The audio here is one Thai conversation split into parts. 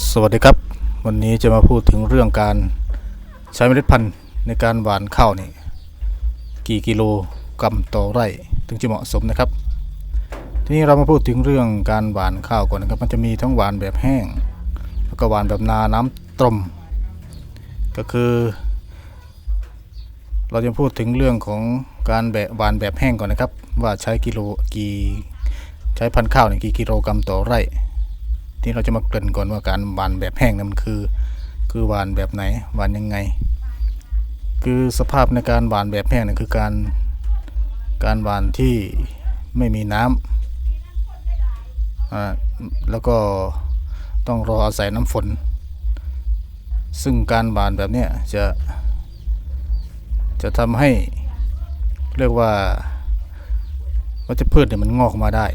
สวัสดีครับ วันนี้จะมาพูดถึงเรื่องการใช้เมล็ดพันธุ์ในการหว่านข้าวนี่กี่กิโลกรัมต่อไร่ถึงจะเหมาะสมนะครับ ทีนี้เรามาพูดถึงเรื่องการหว่านข้าวก่อนนะครับ มันจะมีทั้งหว่านแบบแห้ง แล้วก็หว่านแบบนาน้ำตรม ก็คือ เราจะพูดถึงเรื่องของการแบบหว่านแบบแห้งก่อนนะครับ ว่าใช้กิโลกี่ใช้พันธุ์ข้าวเนี่ยกี่กิโลกรัมต่อไร่ ที่เราจะมาเกริ่นก่อนว่าการหวานแบบแห้งนั้นมันคือ คือหวานแบบไหนหวานยังไง คือสภาพในการหวานแบบแห้งนี่ยคือการการหวานที่ไม่มีน้ำอ่าแล้วก็ต้องรออาศัยน้ำฝน ซึ่งการหวานแบบนี้จะจะทำให้เรียกว่าวัชพืชเนี่ยมันงอกมาได้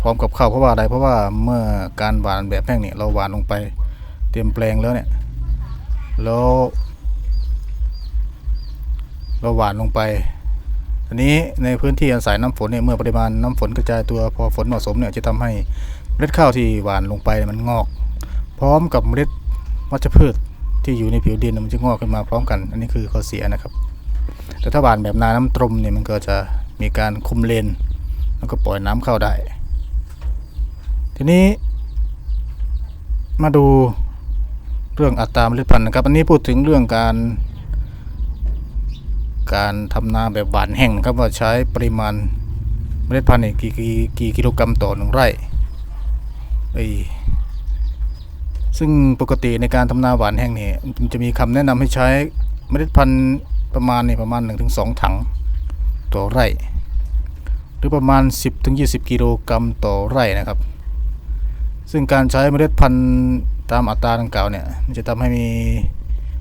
พร้อมกับข้าวเพราะว่าอะไรเพราะว่าเมื่อการหวานแบบแห้งเนี่ยเราหวานลงไปเตรียมแปลงแล้วเนี่ยแล้วเราหวานลงไปทีนี้ในพื้นที่อาศัยน้ำฝนเนี่ยเมื่อปริมาณน้ำฝนกระจายตัวพอฝนเหมาะสมเนี่ยจะทำให้เมล็ดข้าวที่หวานลงไปมันงอก พร้อมกับเมล็ดวัชพืชที่อยู่ในผิวดินมันจะงอกขึ้นมาพร้อมกัน อันนี้คือข้อเสียนะครับ แต่ถ้าหวานแบบนาน้ำตรมเนี่ยมันก็จะมีการคุมเลน แล้วก็ปล่อยน้ำเข้าได้ ทีนี้ มาดูเรื่องอัตราเมล็ดพันธุ์นะครับ อันนี้พูดถึงเรื่องการ การทำนาแบบหวานแห้งนะครับว่าใช้ปริมาณเมล็ดพันธุ์เนี่ยกี่กี่กี่กิโลกรัมต่อหนึ่งไร่ไอ้ซึ่งปกติในการทำนาหวานแห้งเนี่ยมันจะมีคำแนะนำให้ใช้เมล็ดพันธุ์ประมาณนี่ประมาณ 1-2 ถังต่อไร่ หรือประมาณ 10-20 กิโลกรัมต่อไร่นะครับ ซึ่งการใช้เมล็ดพันธุ์ตามอัตราดังกล่าวเนี่ยมันจะทำให้มี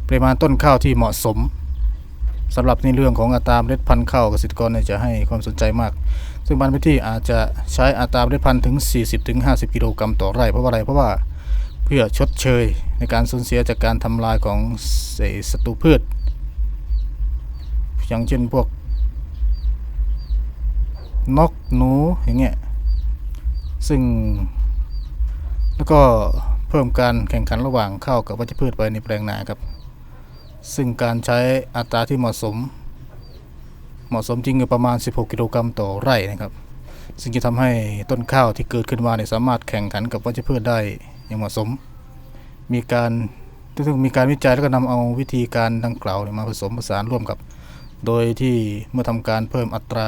ปริมาณต้นข้าวที่เหมาะสมสำหรับในเรื่องของอัตราเมล็ดพันธุ์ข้าวเกษตรกรเนี่ยจะให้ความสนใจมาก ซึ่งบางพื้นที่อาจจะใช้อัตราเมล็ดพันธุ์ถึง 40-50 กิโลกรัมต่อไร่เพราะว่าอะไรเพราะว่าเพื่อชดเชยในการสูญเสียจากการทำลายของเศษศัตรูพืช อย่างเช่นพวกนกหนูอย่างเงี้ยซึ่ง แล้วก็เพิ่มการแข่งขันระหว่างข้าวกับวัชพืชไปในแปลงนาครับ ซึ่งการใช้อัตราที่เหมาะสม เหมาะสมจริงคือประมาณ 16 กิโลกรัมต่อไร่นะครับ ซึ่งจะทำให้ต้นข้าวที่เกิดขึ้นมาเนี่ยสามารถแข่งขันกับวัชพืชได้อย่างเหมาะสม มีการซึ่งมีการวิจัยแล้วก็นำเอาวิธีการดังกล่าวเนี่ยมาผสมผสานร่วมกับ โดยที่เมื่อทำการเพิ่มอัตรา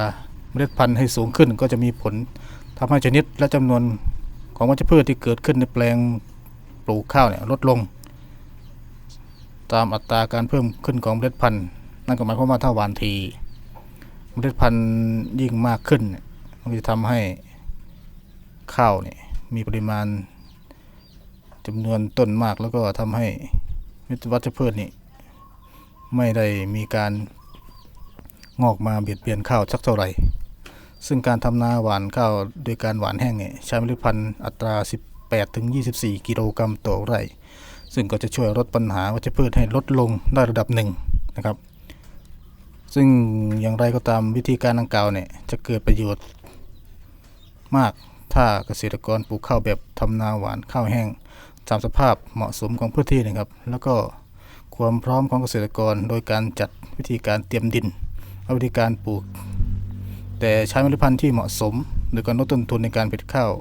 เมล็ดพันธุ์ให้สูงขึ้น ก็จะมีผลทำให้ชนิดและจำนวน ของวัชพืชที่เกิดขึ้นในแปลงปลูกข้าวเนี่ยลดลง ตามอัตราการเพิ่มขึ้นของเมล็ดพันธุ์นั่นก็หมายความว่าถ้าหวานทีเมล็ดพันธุ์ยิ่งมากขึ้นมันจะทำให้ข้าวเนี่ยมีปริมาณจำนวนต้นมากแล้วก็ทำให้วัชพืชนี่ไม่ได้มีการงอกมาเบียดเบียนข้าวสักเท่าไหร่ ซึ่งการทำนาหวานข้าวโดยการหวานแห้งเนี่ยใช้เมล็ดพันธุ์อัตรา 18 ถึง 24 กิโลกรัมต่อไร่ ซึ่งก็จะช่วยลดปัญหาวัชพืชให้ลดลงได้ระดับหนึ่งนะครับ ซึ่งอย่างไรก็ตามวิธีการดังกล่าวเนี่ยจะเกิดประโยชน์มากถ้าเกษตรกรปลูกข้าวแบบทำนาหวานข้าวแห้งตามสภาพเหมาะสมของพื้นที่นะครับ แล้วก็ความพร้อมของเกษตรกรโดยการจัดวิธีการเตรียมดินและวิธีการปลูก แต่ใช้เมล็ดพันธุ์ที่เหมาะสมโดยการลดต้นทุนในการผลิตข้าว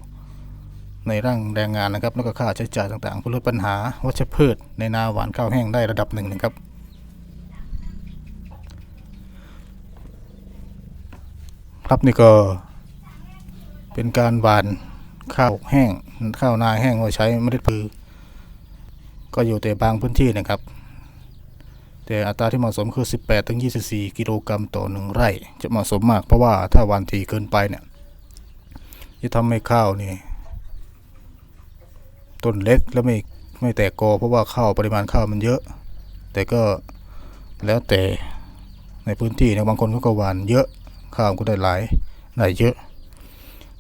ในร่างแรงงานนะครับ แล้วก็ค่าใช้จ่ายต่างๆเพื่อลดปัญหาวัชพืชในนาหวานข้าวแห้งได้ระดับหนึ่งนะครับ ครับนี่ก็เป็นการหวานข้าวแห้งข้าวนาแห้งว่าใช้เมล็ดพืชก็อยู่แต่บางพื้นที่นะครับ แต่อัตราที่เหมาะสมคือ 18ถึง24 กิโลกรัมต่อหนึ่งไร่ จะเหมาะสมมาก เพราะว่าถ้าวานทีเกินไปเนี่ยจะทำให้ข้าวนี่ต้นเล็กแล้วไม่ไม่แตกกอเพราะว่าข้าวปริมาณข้าวมันเยอะ แต่ก็แล้วแต่ในพื้นที่นะบางคนเขาก็หวานเยอะข้าวก็ได้หลายได้เยอะ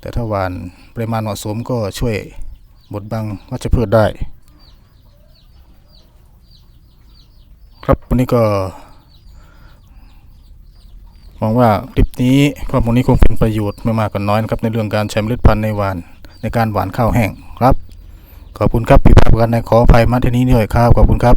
แต่ถ้าหวานปริมาณเหมาะสมก็ช่วยบดบังวัชพืชได้ ครับวันนี้ก็หวังว่าคลิปนี้ข้อมูลนี้คงเป็นประโยชน์ไม่มากก็น้อยนะครับในเรื่องการใช้เมล็ดพันธุ์ในหวานในการหวานข้าวแห้งครับ ขอบคุณครับผิดพลาดประการใดขออภัยมาที่นี้ด้วยครับขอบคุณครับ